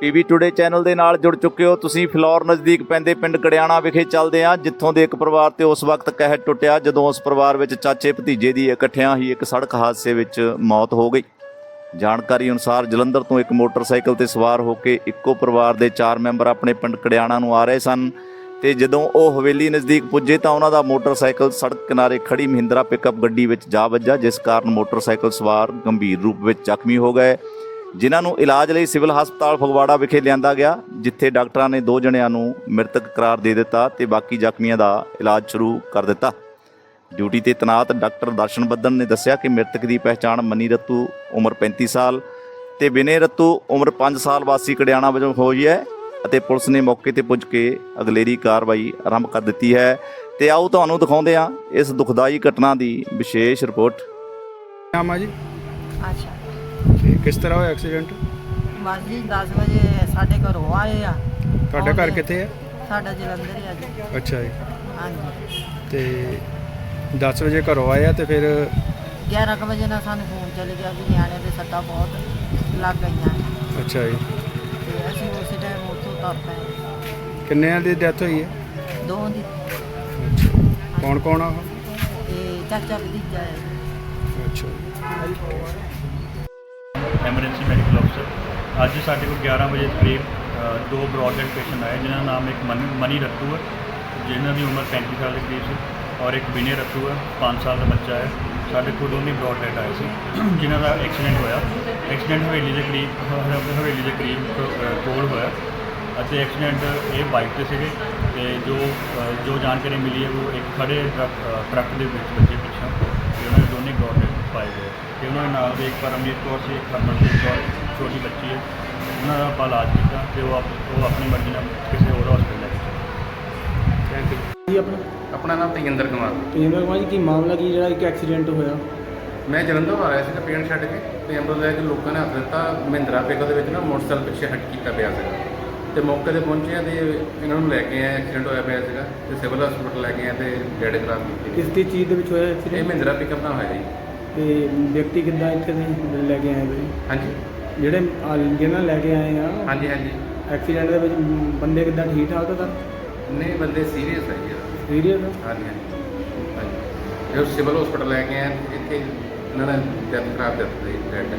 PB today channel ਦੇ ਨਾਲ ਜੁੜ ਚੁੱਕੇ ਹੋ। ਤੁਸੀਂ ਫਲੋਰ ਨਜ਼ਦੀਕ ਪੈਂਦੇ ਪਿੰਡ ਕੜਿਆਣਾ ਵਿਖੇ ਚੱਲਦੇ ਆ ਜਿੱਥੋਂ ਦੇ ਇੱਕ ਪਰਿਵਾਰ ਤੇ ਉਸ ਵਕਤ ਕਹਿਰ ਟੁੱਟਿਆ, ਜਦੋਂ ਉਸ ਪਰਿਵਾਰ ਵਿੱਚ ਚਾਚੇ ਭਤੀਜੇ ਦੀ ਇਕੱਠਿਆਂ ਹੀ ਇੱਕ ਸੜਕ ਹਾਦਸੇ ਵਿੱਚ ਮੌਤ ਹੋ ਗਈ। ਜਾਣਕਾਰੀ ਅਨੁਸਾਰ ਜਲੰਧਰ ਤੋਂ ਇੱਕ ਮੋਟਰਸਾਈਕਲ ਤੇ ਸਵਾਰ ਹੋ ਕੇ ਇੱਕੋ ਪਰਿਵਾਰ ਦੇ ਚਾਰ ਮੈਂਬਰ ਆਪਣੇ ਪਿੰਡ ਕੜਿਆਣਾ ਨੂੰ ਆ ਰਹੇ ਸਨ ਤੇ ਜਦੋਂ ਉਹ ਹਵੇਲੀ ਨਜ਼ਦੀਕ ਪੁੱਜੇ ਤਾਂ ਉਹਨਾਂ ਦਾ ਮੋਟਰਸਾਈਕਲ ਸੜਕ ਕਿਨਾਰੇ ਖੜੀ ਮਹਿੰਦਰਾ ਪਿਕਅਪ ਗੱਡੀ ਵਿੱਚ ਜਾ ਵੱਜਾ, ਜਿਸ ਕਾਰਨ ਮੋਟਰਸਾਈਕਲ ਸਵਾਰ ਗੰਭੀਰ ਰੂਪ ਵਿੱਚ ਜ਼ਖਮੀ ਹੋ ਗਏ। ਜਿਨ੍ਹਾਂ ਨੂੰ ਇਲਾਜ ਲਈ ਸਿਵਲ ਹਸਪਤਾਲ ਫਗਵਾੜਾ ਵਿਖੇ ਲਿਆਂਦਾ ਗਿਆ ਜਿੱਥੇ ਡਾਕਟਰਾਂ ਨੇ ਦੋ ਜਣਿਆਂ ਨੂੰ ਮ੍ਰਿਤਕ ਕਰਾਰ ਦੇ ਦਿੱਤਾ ਤੇ ਬਾਕੀ ਜ਼ਖਮੀਆਂ ਦਾ ਇਲਾਜ ਸ਼ੁਰੂ ਕਰ ਦਿੱਤਾ। ਡਿਊਟੀ ਤੇ ਤੈਨਾਤ ਡਾਕਟਰ ਦਰਸ਼ਨ ਬੱਦਨ ਨੇ ਦੱਸਿਆ ਕਿ ਮ੍ਰਿਤਕ ਦੀ ਪਹਿਚਾਣ ਮਨੀ ਰਤੂ ਉਮਰ 35 ਸਾਲ ਤੇ ਵਿਨੇ ਰਤੂ ਉਮਰ 5 ਸਾਲ ਵਾਸੀ ਕੜਿਆਣਾ ਵਜੋਂ ਹੋਈ ਹੈ ਅਤੇ ਪੁਲਿਸ ਨੇ ਮੌਕੇ ਤੇ ਪੁੱਜ ਕੇ ਅਗਲੇਰੀ ਕਾਰਵਾਈ ਆਰੰਭ ਕਰ ਦਿੱਤੀ ਹੈ। ਤੇ ਆਓ ਤੁਹਾਨੂੰ ਦਿਖਾਉਂਦੇ ਹਾਂ ਇਸ ਦੁਖਦਾਈ ਘਟਨਾ ਦੀ ਵਿਸ਼ੇਸ਼ ਰਿਪੋਰਟ। ਨਾਮ ਆ ਜੀ? ਅੱਛਾ ਤੇ ਕਿਸ ਤਰ੍ਹਾਂ ਹੋਇਆ ਐਕਸੀਡੈਂਟ? ਬਸ ਜੀ 10 ਵਜੇ ਸਾਡੇ ਘਰੋਂ ਆਏ ਆ। ਤੁਹਾਡਾ ਘਰ ਕਿੱਥੇ ਹੈ ਸਾਡਾ ਜਲੰਧਰ ਹੀ ਆ ਜੀ। ਅੱਛਾ ਜੀ। ਹਾਂਜੀ। ਤੇ 10 ਵਜੇ ਘਰੋਂ ਆਏ ਆ ਤੇ ਫਿਰ 11 ਕੁ ਵਜੇ ਨਾਲ ਸਾਨੂੰ ਫੋਨ ਚੱਲ ਗਿਆ ਵੀ ਨਿਆਣੇ ਦੇ ਸੱਟਾਂ ਬਹੁਤ ਲੱਗ ਗਈਆਂ। ਅੱਛਾ ਜੀ। ਤੇ ਅਸੀਂ ਉਸੇ ਟਾਈਮ ਉੱਥੋਂ ਤੁਰ ਪਏ। ਕਿੰਨਿਆਂ ਦੀ ਡੈਥ ਹੋਈ ਹੈ? ਦੋ ਦੀ। ਕੌਣ ਕੌਣ ਆ ਉਹ? ਤੇ ਚਾਚਾ ਭਤੀਜਾ ਹੈ। ਅੱਛਾ ਐਮਰਜੈਂਸੀ ਮੈਡੀਕਲ ਅਫਸਰ। ਅੱਜ ਸਾਡੇ ਕੋਲ 11 ਵਜੇ ਦੇ ਕਰੀਬ ਦੋ ਬ੍ਰੌਡਡ ਪੇਸ਼ੈਂਟ ਆਏ ਜਿਨ੍ਹਾਂ ਦਾ ਨਾਮ ਇੱਕ ਮਨੀ ਮਨੀ ਰੱਤੂ ਹੈ ਜਿਨ੍ਹਾਂ ਦੀ ਉਮਰ 35 ਸਾਲ ਦੇ ਕਰੀਬ ਸੀ ਔਰ ਇੱਕ ਵਿਨੇ ਰੱਤੂ ਹੈ 5 ਸਾਲ ਦਾ ਬੱਚਾ ਹੈ। ਸਾਡੇ ਕੋਲ ਦੋਨੇ ਬ੍ਰੌਡਡ ਆਏ ਸੀ ਜਿਨ੍ਹਾਂ ਦਾ ਐਕਸੀਡੈਂਟ ਹੋਇਆ। ਐਕਸੀਡੈਂਟ ਹਵੇਲੀ ਦੇ ਕਰੀਬ ਹਵੇਲੀ ਦੇ ਕਰੀਬ ਅ, ਕੋਲ ਹੋਇਆ। ਅਤੇ ਐਕਸੀਡੈਂਟ ਇਹ ਬਾਈਕ ਤੇ ਸੀਗੇ ਤੇ ਜੋ ਜੋ ਜਾਣਕਾਰੀ ਮਿਲੀ ਹੈ ਉਹ ਇੱਕ ਖੜੇ ਟਰੱਕ ਟਰੱਕ ਦੇ ਵਿੱਚ ਬੱਚੇ ਪਿੱਛੋਂ ਤੇ ਉਹਨਾਂ ਦੇ ਦੋਨੇ ਬ੍ਰੌਡਡ ਪਾਏ ਗਏ। ਤੇ ਉਹਨਾਂ ਦੇ ਨਾਲ ਦੇ ਇੱਕ ਪਰਮਜੀਤ ਕੌਰ ਸੀ ਇੱਕ ਹਰਮਨਜੀਤ ਕੌਰ ਛੋਟੀ ਬੱਚੀ ਹੈ। ਉਹਨਾਂ ਦਾ ਆਪਾਂ ਇਲਾਜ ਕੀਤਾ ਤੇ ਉਹ ਆਪ- ਉਹ ਆਪਣੀ ਮਰਜ਼ੀ ਨਾਲ ਕਿਸੇ ਹੋਰ ਹਸਪਤਾਲ ਲੈ ਕੇ ਚਲੇ ਗਏ ਜੀ ਆਪਣਾ ਆਪਣਾ ਨਾਮ ਤੇਜਿੰਦਰ ਕੁਮਾਰ। ਤੇਜਿੰਦਰ ਕੁਮਾਰ ਜੀ ਕੀ ਮਾਮਲਾ ਕੀ ਜਿਹੜਾ ਇੱਕ ਐਕਸੀਡੈਂਟ ਹੋਇਆ? ਮੈਂ ਜਲੰਧਰ ਆ ਰਿਹਾ ਸੀਗਾ ਪੇਂਟ ਛੱਡ ਕੇ ਤੇ ਐਂਬੂਲੈਂਸ ਲੈ ਕੇ ਲੋਕਾਂ ਨੇ ਹੱਥ ਦਿੱਤਾ। ਮਹਿੰਦਰਾ ਪਿਕਅਪ ਦੇ ਵਿੱਚ ਨਾ ਮੋਟਰਸਾਈਕਲ ਪਿੱਛੇ ਹਟ ਕੀਤਾ ਪਿਆ ਸੀਗਾ। ਤੇ ਮੌਕੇ ਤੇ ਪਹੁੰਚੇ ਆ ਤੇ ਇਹਨਾਂ ਨੂੰ ਲੈ ਕੇ ਆਏ ਐਕਸੀਡੈਂਟ ਹੋਇਆ ਪਿਆ ਸੀਗਾ ਤੇ ਸਿਵਲ ਹਸਪੀਟਲ ਲੈ ਕੇ ਆਏ ਤੇ ਡੈਡ ਖਰਾਬ ਕੀਤੀ ਕਿਸ ਕਿਸ ਚੀਜ਼ ਦੇ ਵਿੱਚ ਹੋਇਆ ਇਹ ਐਕਸੀਡੈਂਟ ਮਹਿੰਦਰਾ ਪਿਕਅਪ ਨਾਲ ਹੋਇਆ ਜੀ। ਤੇ ਵਿਅਕਤੀ ਕਿੱਦਾਂ ਇੱਥੇ ਦੇ ਲੈ ਕੇ ਆਏ ਬਈ ਹਾਂਜੀ। ਜਿਹੜੇ ਆ- ਜਿਹਨਾਂ ਲੈ ਕੇ ਆਏ ਆ ਹਾਂਜੀ ਹਾਂਜੀ। ਐਕਸੀਡੈਂਟ ਦੇ ਵਿੱਚ ਬੰਦੇ ਕਿੱਦਾਂ ਠੀਕ ਠਾਕ ਤਾਂ? ਨਹੀਂ ਬੰਦੇ ਸੀਰੀਅਸ ਹੈ ਜੀ। ਸੀਰੀਅਸ ਹਾਂਜੀ ਹਾਂਜੀ। ਹਾਂਜੀ। ਜੋ ਸਿਵਲ ਹਸਪੀਟਲ ਲੈ ਕੇ ਆਏ ਇੱਥੇ ਇਹਨਾਂ ਨੇ ਡੈਥ ਖਰਾਬ ਦਿੱਤੀ ਡੈਡ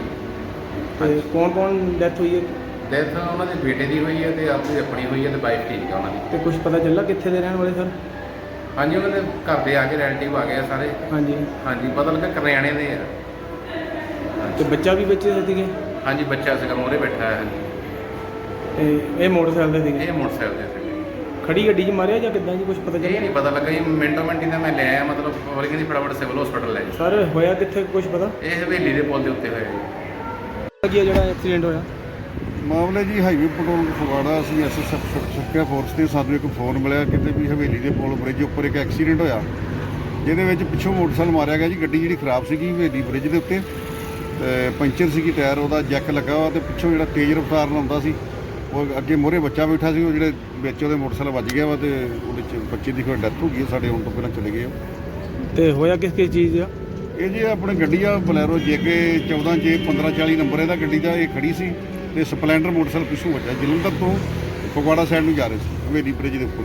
ਤੇ ਕੌਣ ਕੌਣ ਡੈਥ ਹੋਈ ਹੈ? ਡੈਥ ਉਹਨਾਂ ਦੇ ਬੇਟੇ ਦੀ ਹੋਈ ਹੈ ਤੇ ਆਪਣੀ ਆਪਣੀ ਹੋਈ ਹੈ ਤੇ ਵਾਈਫ ਠੀਕ ਹੈ ਉਹਨਾਂ ਦੀ। ਤੇ ਕੁਝ ਪਤਾ ਚੱਲਾ ਕਿੱਥੇ ਦੇ ਰਹਿਣ ਵਾਲੇ ਸਰ? ਹਾਂਜੀ ਉਹਨਾਂ ਦੇ ਘਰ ਦੇ ਆ ਕੇ ਰਿਲੇਟਿਵ ਆ ਗਏ ਆ ਸਾਰੇ। ਹਾਂਜੀ। ਹਾਂਜੀ ਪਤਾ ਲੱਗਾ ਕਰਿਆਣੇ ਦੇ ਆ। ਤੇ ਬੱਚਾ ਵੀ ਵਿੱਚ ਸੀਗੇ? ਹਾਂਜੀ ਬੱਚਾ ਸੀਗਾ ਮੋਰੇ ਬੈਠਾ ਹੈ ਤੇ ਇਹ ਮੋਟਰਸਾਈਕਲ ਦੇ ਸੀਗੇ? ਇਹ ਮੋਟਰਸਾਈਕਲ ਤੇ ਸੀਗੇ। ਖੜੀ ਗੱਡੀ 'ਚ ਮਾਰਿਆ ਜਾਂ ਕਿੱਦਾਂ ਜੀ ਕੁਝ ਪਤਾ ਇਹ ਚੱਲਿਆ ਨਹੀਂ ਪਤਾ ਲੱਗਾ ਜੀ ਮਿੰਟੋ ਮਿੰਟੀ ਦਾ ਮੈਂ ਲੈ ਆਇਆ ਮਤਲਬ ਹੋਰ ਕਹਿੰਦੀ ਫਟਾਫਟ ਸਿਵਲ ਹਸਪੀਟਲ ਲੈ ਜਾਓ। ਸਰ ਹੋਇਆ ਕਿੱਥੇ ਕੁਝ ਪਤਾ? ਇਹ ਹਵੇਲੀ ਦੇ ਪੁਲ ਦੇ ਉੱਤੇ ਹੋਇਆ ਜੀ। ਕੀ ਜਿਹੜਾ ਐਕਸੀਡੈਂਟ ਹੋਇਆ? ਮਾਮਲੇ ਜੀ ਹਾਈਵੇ ਪੈਟਰੋਲ ਫਗਵਾੜਾ ਅਸੀਂ ਐਸਐਸਐਫ ਸੁਰੱਖਿਆ ਫੋਰਸ ਤੇ ਸਾਨੂੰ ਇੱਕ ਫੋਨ ਮਿਲਿਆ ਕਿਤੇ ਵੀ ਹਵੇਲੀ ਦੇ ਪੁਲ ਬ੍ਰਿਜ ਉੱਪਰ ਇੱਕ ਐਕਸੀਡੈਂਟ ਹੋਇਆ ਜਿਹਦੇ ਵਿੱਚ ਪਿੱਛੋਂ ਮੋਟਰਸਾਈਕਲ ਮਾਰਿਆ ਗਿਆ ਜੀ ਗੱਡੀ ਜਿਹੜੀ ਖਰਾਬ ਸੀਗੀ ਹਵੇਲੀ ਬ੍ਰਿਜ ਦੇ ਉੱਤੇ ਪੰਚਰ ਸੀਗੀ ਟਾਇਰ ਉਹਦਾ ਜੈਕ ਲੱਗਾ ਵਾ ਤੇ ਪਿੱਛੋਂ ਜਿਹੜਾ ਤੇਜ਼ ਰਫ਼ਤਾਰ ਨਾਲ ਆਉਂਦਾ ਸੀ ਉਹ ਅੱਗੇ ਮੋਰੇ ਬੱਚਾ ਬੈਠਾ ਸੀ ਉਹ ਜਿਹੜੇ ਵਿੱਚ ਉਹਦੇ ਮੋਟਰਸਾਈਕਲ ਵੱਜ ਗਿਆ ਵਾ ਤੇ ਉਹਦੇ ਚ ਬੱਚੇ ਦੀ ਕੋਈ ਡੈਥ ਹੋ ਗਈ ਸਾਡੇ ਹੁਣ ਤੋਂ ਪਹਿਲਾਂ ਚਲੇ ਗਏ। ਤੇ ਹੋਇਆ ਕਿਸ ਕਿਸ ਚੀਜ਼ ਆ ਇਹ ਜੀ ਆਪਣੀ ਗੱਡੀ ਆ ਬਲੈਰੋ ਜੇਕੇ 14 ਜੇ 1540 ਨੰਬਰ ਇਹਦਾ ਗੱਡੀ ਦਾ ਇਹ ਖੜੀ ਸੀ ਤੇ ਸਪਲੈਂਡਰ ਮੋਟਰਸਾਈਕਲ ਪਿੱਛੋਂ ਵੱਜਾ ਜਲੰਧਰ ਤੋਂ ਫਗਵਾੜਾ ਸਾਈਡ ਨੂੰ ਜਾ ਰਹੇ ਸੀ, ਹਵੇਲੀ ਬ੍ਰਿਜ ਦੇ ਉੱਪਰ।